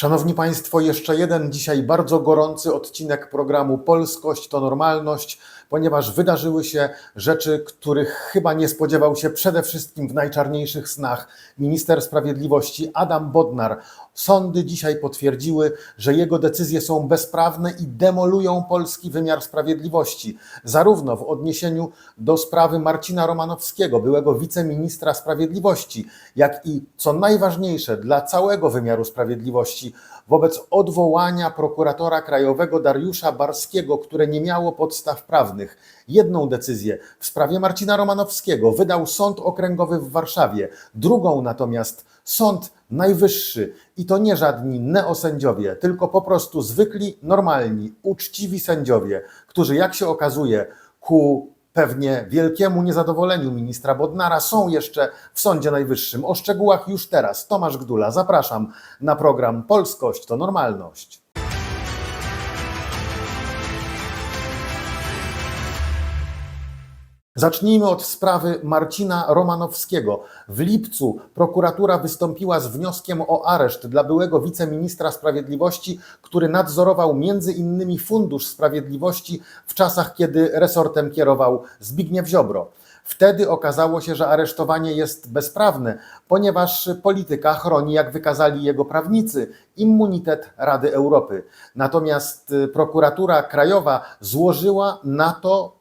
Szanowni Państwo, jeszcze jeden dzisiaj bardzo gorący odcinek programu Polskość to Normalność, ponieważ wydarzyły się rzeczy, których chyba nie spodziewał się przede wszystkim w najczarniejszych snach minister sprawiedliwości Adam Bodnar. Sądy dzisiaj potwierdziły, że jego decyzje są bezprawne i demolują polski wymiar sprawiedliwości, zarówno w odniesieniu do sprawy Marcina Romanowskiego, byłego wiceministra sprawiedliwości, jak i, co najważniejsze, dla całego wymiaru sprawiedliwości, wobec odwołania prokuratora krajowego Dariusza Barskiego, które nie miało podstaw prawnych. Jedną decyzję w sprawie Marcina Romanowskiego wydał Sąd Okręgowy w Warszawie, drugą natomiast Sąd Najwyższy i to nie żadni neosędziowie, tylko po prostu zwykli, normalni, uczciwi sędziowie, którzy, jak się okazuje, ku pewnie wielkiemu niezadowoleniu ministra Bodnara są jeszcze w Sądzie Najwyższym. O szczegółach już teraz. Tomasz Gdula, zapraszam na program Polskość to Normalność. Zacznijmy od sprawy Marcina Romanowskiego. W lipcu prokuratura wystąpiła z wnioskiem o areszt dla byłego wiceministra sprawiedliwości, który nadzorował między innymi Fundusz Sprawiedliwości w czasach, kiedy resortem kierował Zbigniew Ziobro. Wtedy okazało się, że aresztowanie jest bezprawne, ponieważ polityka chroni, jak wykazali jego prawnicy, immunitet Rady Europy. Natomiast prokuratura krajowa złożyła na to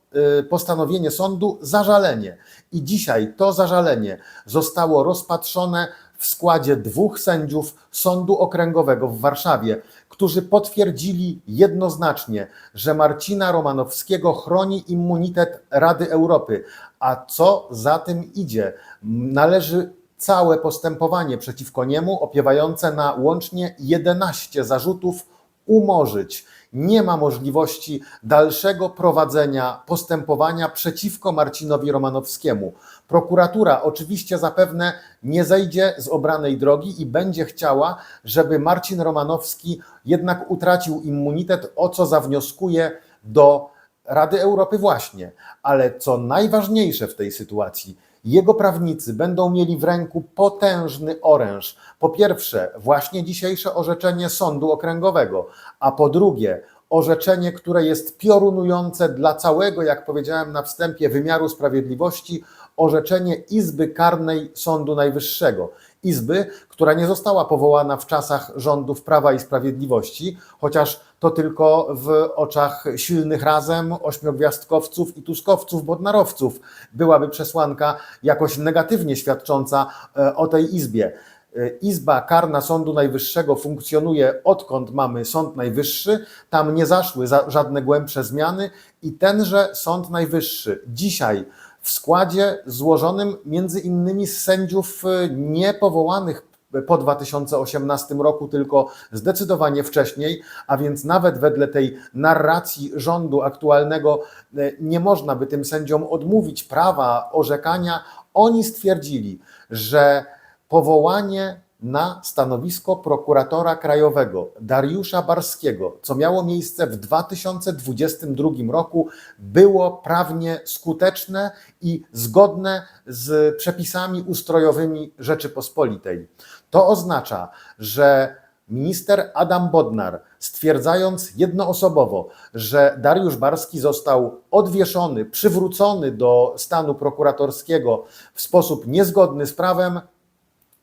postanowienie sądu zażalenie. I dzisiaj to zażalenie zostało rozpatrzone w składzie dwóch sędziów Sądu Okręgowego w Warszawie, którzy potwierdzili jednoznacznie, że Marcina Romanowskiego chroni immunitet Rady Europy. A co za tym idzie? Należy całe postępowanie przeciwko niemu, opiewające na łącznie 11 zarzutów, umorzyć. Nie ma możliwości dalszego prowadzenia postępowania przeciwko Marcinowi Romanowskiemu. Prokuratura oczywiście zapewne nie zejdzie z obranej drogi i będzie chciała, żeby Marcin Romanowski jednak utracił immunitet, o co zawnioskuje do Rady Europy właśnie. Ale co najważniejsze w tej sytuacji, jego prawnicy będą mieli w ręku potężny oręż. Po pierwsze, właśnie dzisiejsze orzeczenie Sądu Okręgowego, a po drugie, orzeczenie, które jest piorunujące dla całego, jak powiedziałem na wstępie, wymiaru sprawiedliwości, orzeczenie Izby Karnej Sądu Najwyższego. Izby, która nie została powołana w czasach rządów Prawa i Sprawiedliwości, chociaż to tylko w oczach silnych razem, ośmiogwiazdkowców i tuskowców, bodnarowców byłaby przesłanka jakoś negatywnie świadcząca e, o tej Izbie. E, Izba Karna Sądu Najwyższego funkcjonuje odkąd mamy Sąd Najwyższy. Tam nie zaszły za, żadne głębsze zmiany i tenże Sąd Najwyższy dzisiaj w składzie złożonym między innymi z sędziów e, niepowołanych po 2018 roku, tylko zdecydowanie wcześniej, a więc nawet wedle tej narracji rządu aktualnego e, nie można by tym sędziom odmówić prawa orzekania. Oni stwierdzili, że powołanie na stanowisko prokuratora krajowego Dariusza Barskiego, co miało miejsce w 2022 roku, było prawnie skuteczne i zgodne z przepisami ustrojowymi Rzeczypospolitej. To oznacza, że minister Adam Bodnar, stwierdzając jednoosobowo, że Dariusz Barski został odwieszony, przywrócony do stanu prokuratorskiego w sposób niezgodny z prawem,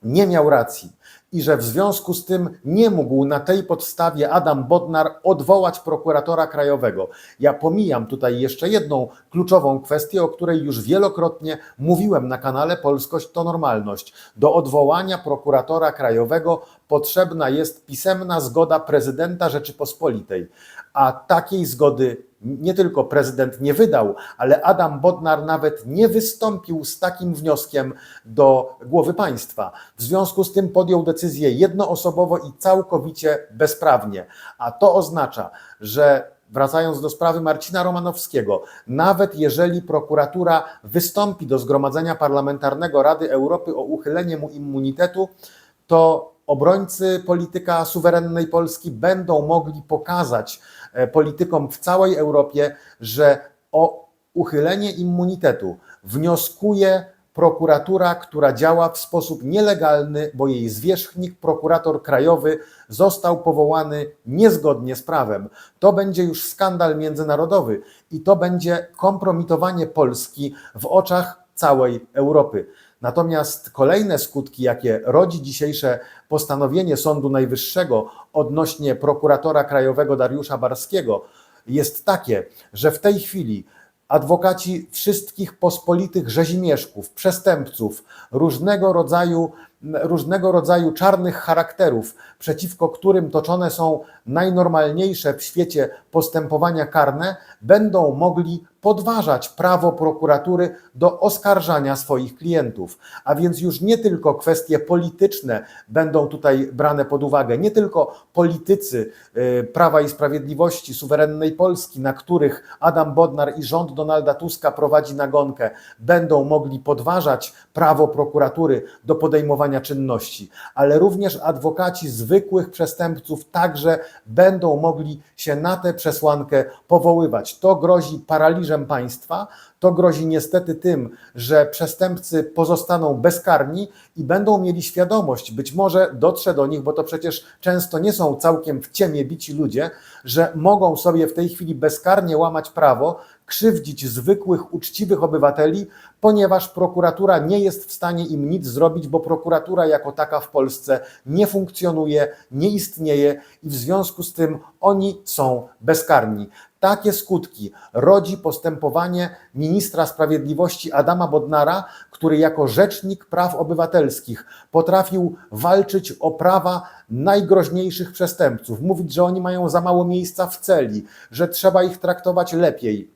nie miał racji i że w związku z tym nie mógł na tej podstawie Adam Bodnar odwołać prokuratora krajowego. Ja pomijam tutaj jeszcze jedną kluczową kwestię, o której już wielokrotnie mówiłem na kanale Polskość to Normalność. Do odwołania prokuratora krajowego potrzebna jest pisemna zgoda prezydenta Rzeczypospolitej, a takiej zgody nie tylko prezydent nie wydał, ale Adam Bodnar nawet nie wystąpił z takim wnioskiem do głowy państwa. W związku z tym podjął decyzję jednoosobowo i całkowicie bezprawnie. A to oznacza, że wracając do sprawy Marcina Romanowskiego, nawet jeżeli prokuratura wystąpi do Zgromadzenia Parlamentarnego Rady Europy o uchylenie mu immunitetu, to obrońcy polityka suwerennej Polski będą mogli pokazać e, politykom w całej Europie, że o uchylenie immunitetu wnioskuje prokuratura, która działa w sposób nielegalny, bo jej zwierzchnik, prokurator krajowy, został powołany niezgodnie z prawem. To będzie już skandal międzynarodowy i to będzie kompromitowanie Polski w oczach całej Europy. Natomiast kolejne skutki, jakie rodzi dzisiejsze postanowienie Sądu Najwyższego odnośnie prokuratora krajowego Dariusza Barskiego, jest takie, że w tej chwili adwokaci wszystkich pospolitych rzezimieszków, przestępców, różnego rodzaju, różnego rodzaju czarnych charakterów, przeciwko którym toczone są najnormalniejsze w świecie postępowania karne, będą mogli podważać prawo prokuratury do oskarżania swoich klientów. A więc już nie tylko kwestie polityczne będą tutaj brane pod uwagę, nie tylko politycy y, Prawa i Sprawiedliwości, suwerennej Polski, na których Adam Bodnar i rząd Donalda Tuska prowadzi nagonkę, będą mogli podważać prawo prokuratury do podejmowania czynności, ale również adwokaci zwykłych przestępców także będą mogli się na tę przesłankę powoływać. To grozi paraliżem państwa, to grozi niestety tym, że przestępcy pozostaną bezkarni i będą mieli świadomość, być może dotrze do nich, bo to przecież często nie są całkiem w ciemię bici ludzie, że mogą sobie w tej chwili bezkarnie łamać prawo, krzywdzić zwykłych, uczciwych obywateli, ponieważ prokuratura nie jest w stanie im nic zrobić, bo prokuratura jako taka w Polsce nie funkcjonuje, nie istnieje i w związku z tym oni są bezkarni. Takie skutki rodzi postępowanie ministra sprawiedliwości Adama Bodnara, który jako rzecznik praw obywatelskich potrafił walczyć o prawa najgroźniejszych przestępców, mówić, że oni mają za mało miejsca w celi, że trzeba ich traktować lepiej,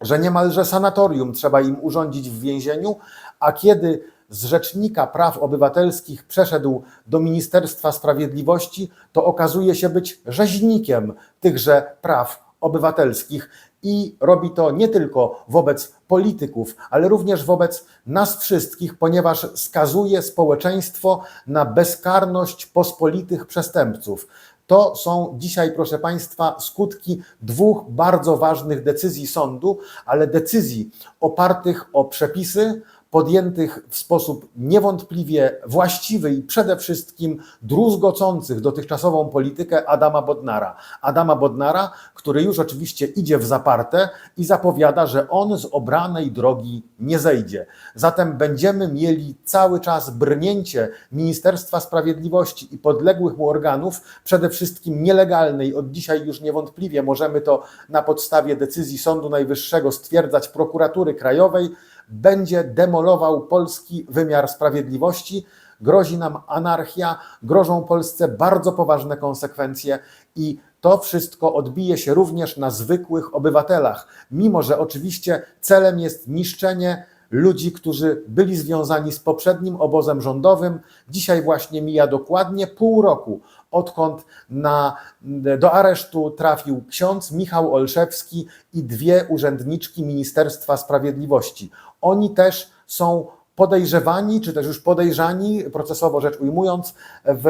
że niemalże sanatorium trzeba im urządzić w więzieniu, a kiedy z Rzecznika Praw Obywatelskich przeszedł do Ministerstwa Sprawiedliwości, to okazuje się być rzeźnikiem tychże praw obywatelskich i robi to nie tylko wobec polityków, ale również wobec nas wszystkich, ponieważ skazuje społeczeństwo na bezkarność pospolitych przestępców. To są dzisiaj, proszę Państwa, skutki dwóch bardzo ważnych decyzji sądu, ale decyzji opartych o przepisy, podjętych w sposób niewątpliwie właściwy i przede wszystkim druzgocących dotychczasową politykę Adama Bodnara. Adama Bodnara, który już oczywiście idzie w zaparte i zapowiada, że on z obranej drogi nie zejdzie. Zatem będziemy mieli cały czas brnięcie Ministerstwa Sprawiedliwości i podległych mu organów, przede wszystkim nielegalnej. Od dzisiaj już niewątpliwie możemy to na podstawie decyzji Sądu Najwyższego stwierdzać prokuratury krajowej będzie demolował polski wymiar sprawiedliwości. Grozi nam anarchia, grożą Polsce bardzo poważne konsekwencje i to wszystko odbije się również na zwykłych obywatelach, mimo że oczywiście celem jest niszczenie ludzi, którzy byli związani z poprzednim obozem rządowym. Dzisiaj właśnie mija dokładnie pół roku, odkąd na, do aresztu trafił ksiądz Michał Olszewski i dwie urzędniczki Ministerstwa Sprawiedliwości. Oni też są podejrzewani, czy też już podejrzani, procesowo rzecz ujmując, w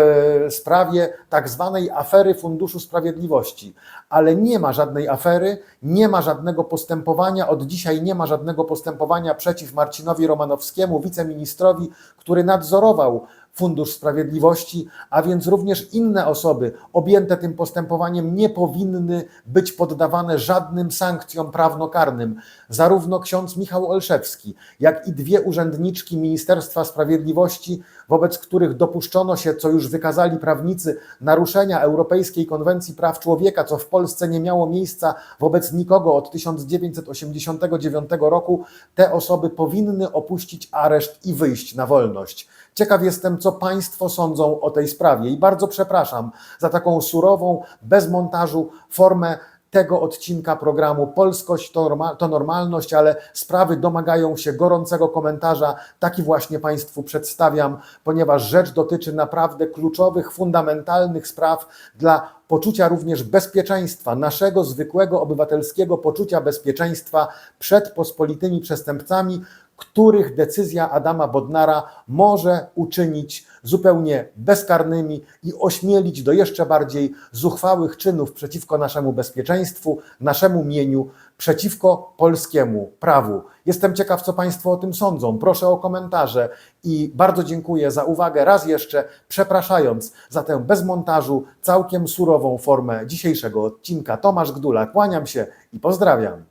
sprawie tak zwanej afery Funduszu Sprawiedliwości. Ale nie ma żadnej afery, nie ma żadnego postępowania, od dzisiaj nie ma żadnego postępowania przeciw Marcinowi Romanowskiemu, wiceministrowi, który nadzorował Fundusz Sprawiedliwości, a więc również inne osoby objęte tym postępowaniem nie powinny być poddawane żadnym sankcjom prawnokarnym. Zarówno ksiądz Michał Olszewski, jak i dwie urzędniczki Ministerstwa Sprawiedliwości, wobec których dopuszczono się, co już wykazali prawnicy, naruszenia Europejskiej Konwencji Praw Człowieka, co w Polsce nie miało miejsca wobec nikogo od 1989 roku, te osoby powinny opuścić areszt i wyjść na wolność. Ciekaw jestem, co Państwo sądzą o tej sprawie i bardzo przepraszam za taką surową, bez montażu formę tego odcinka programu Polskość to, norma to, normalność, ale sprawy domagają się gorącego komentarza. Taki właśnie Państwu przedstawiam, ponieważ rzecz dotyczy naprawdę kluczowych, fundamentalnych spraw dla poczucia również bezpieczeństwa, naszego zwykłego obywatelskiego poczucia bezpieczeństwa przed pospolitymi przestępcami, których decyzja Adama Bodnara może uczynić zupełnie bezkarnymi i ośmielić do jeszcze bardziej zuchwałych czynów przeciwko naszemu bezpieczeństwu, naszemu mieniu, przeciwko polskiemu prawu. Jestem ciekaw, co Państwo o tym sądzą. Proszę o komentarze i bardzo dziękuję za uwagę. Raz jeszcze przepraszając za tę bez montażu, całkiem surową formę dzisiejszego odcinka. Tomasz Gdula, kłaniam się i pozdrawiam.